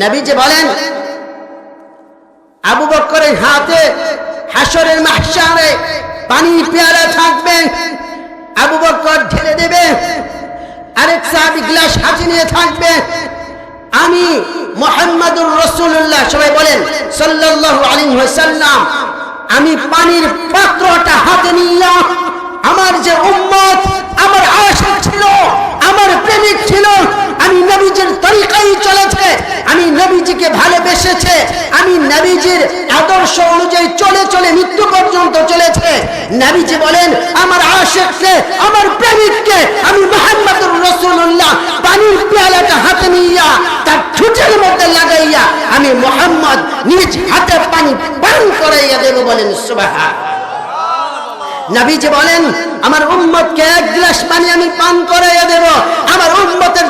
নবীজি বলেন, আবু বক্করের হাতে হাসরের মাহশারে পানি, পেয়ারা থাকবে, আবু বক্কর ঢেলে দেবে, আরেক সাহাবি গ্লাস হাতে নিয়ে থাকবে। আমি মোহাম্মদুর রসুল্লাহ সবাই বলেন, সাল্লাল্লাহু আলাইহি ওয়াসাল্লাম, আমি পানির পাত্রটা হাতে নিলাম আমার যে উম্মত আমার আশা ছিল আমার প্রেমিক ছিল আমি নবীজির তরিকাই চলেছে আমি নবীজিকে ভালোবেসেছে। আমি নবীজির আদর্শ অনুযায়ী চলে চলে মৃত্যু পর্যন্ত চলেছে। নবীজি বলেন, আমার আশেককে, আমার প্রেমিককে আমি মোহাম্মদুর রসুল্লাহ পানির পেয়ালাটা হাতে নিয়া, তার ঠুটের মধ্যে লাগাইয়া আমি মোহাম্মদ নিজ হাতে পানি পান করাইয়া দেব বলেন সুবাহ নবীজি বলেন, আমার উম্মতকে এক গ্লাস পানি আমি পান করাইয়া দেব। আমার উম্মতের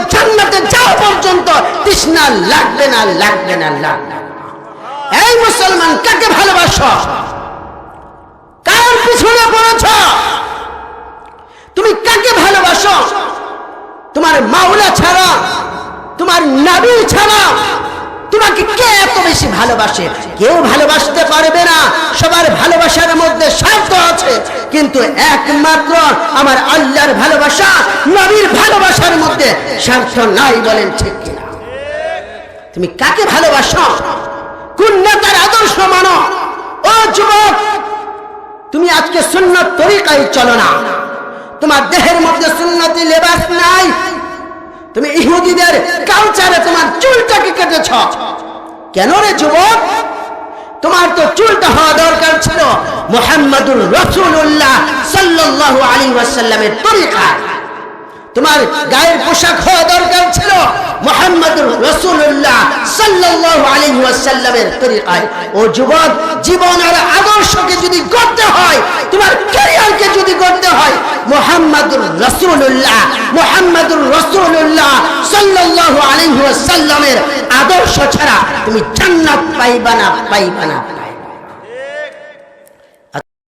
মুসলমান, কাকে কার পিছনে পড়েছ? তুমি কাকে ভালোবাসো? তোমার মাওলা ছাড়া, তোমার নবী ছাড়া। তোমাকে কে এত বেশি ভালোবাসে? কেউ ভালোবাসতে পারবে না। সবার ভালোবাসার মধ্যে স্বার্থ আছে। কিন্তু একমাত্র আমার আল্লাহর ভালোবাসা, নবীর ভালোবাসার মধ্যে স্বার্থ নাই বলেন ঠিক তুমি কাকে ভালোবাসো? কোন নেতার আদর্শ মানো? ও যুবক, তুমি আজকে সুন্নত তরিকায় চলো না। তোমার দেহের মধ্যে সুন্নতি লেবাস নাই। তুমি ইহুদিদের কালচারে তোমার চুলটাকে কেটেছ। কেন রে যুবক? তোমার তো চুলটা হওয়া দরকার ছিল মোহাম্মদুর রসুল্লাহ সাল্লাল্লাহু আলাইহি ওয়াসাল্লামের তরিকায়। তোমার গায়ের পোশাক হওয়া দরকার ছিল মোহাম্মদুর রসুল্লাহ সাল্লাল্লাহু আলাইহি ওয়াসাল্লামের তরিকায়। ও যুবক, জীবন আর আদর্শকে যদি করতে হয়, তোমার ক্যারিয়ারকে যদি করতে হয়, মোহাম্মদুর রসুল্লাহ মোহাম্মদুর রসুল্লাহ সাল্লাল্লাহু আলাইহি ওয়াসাল্লামের আদর্শ ছাড়া তুমি জান্নাত পাইবা না পাইবা না।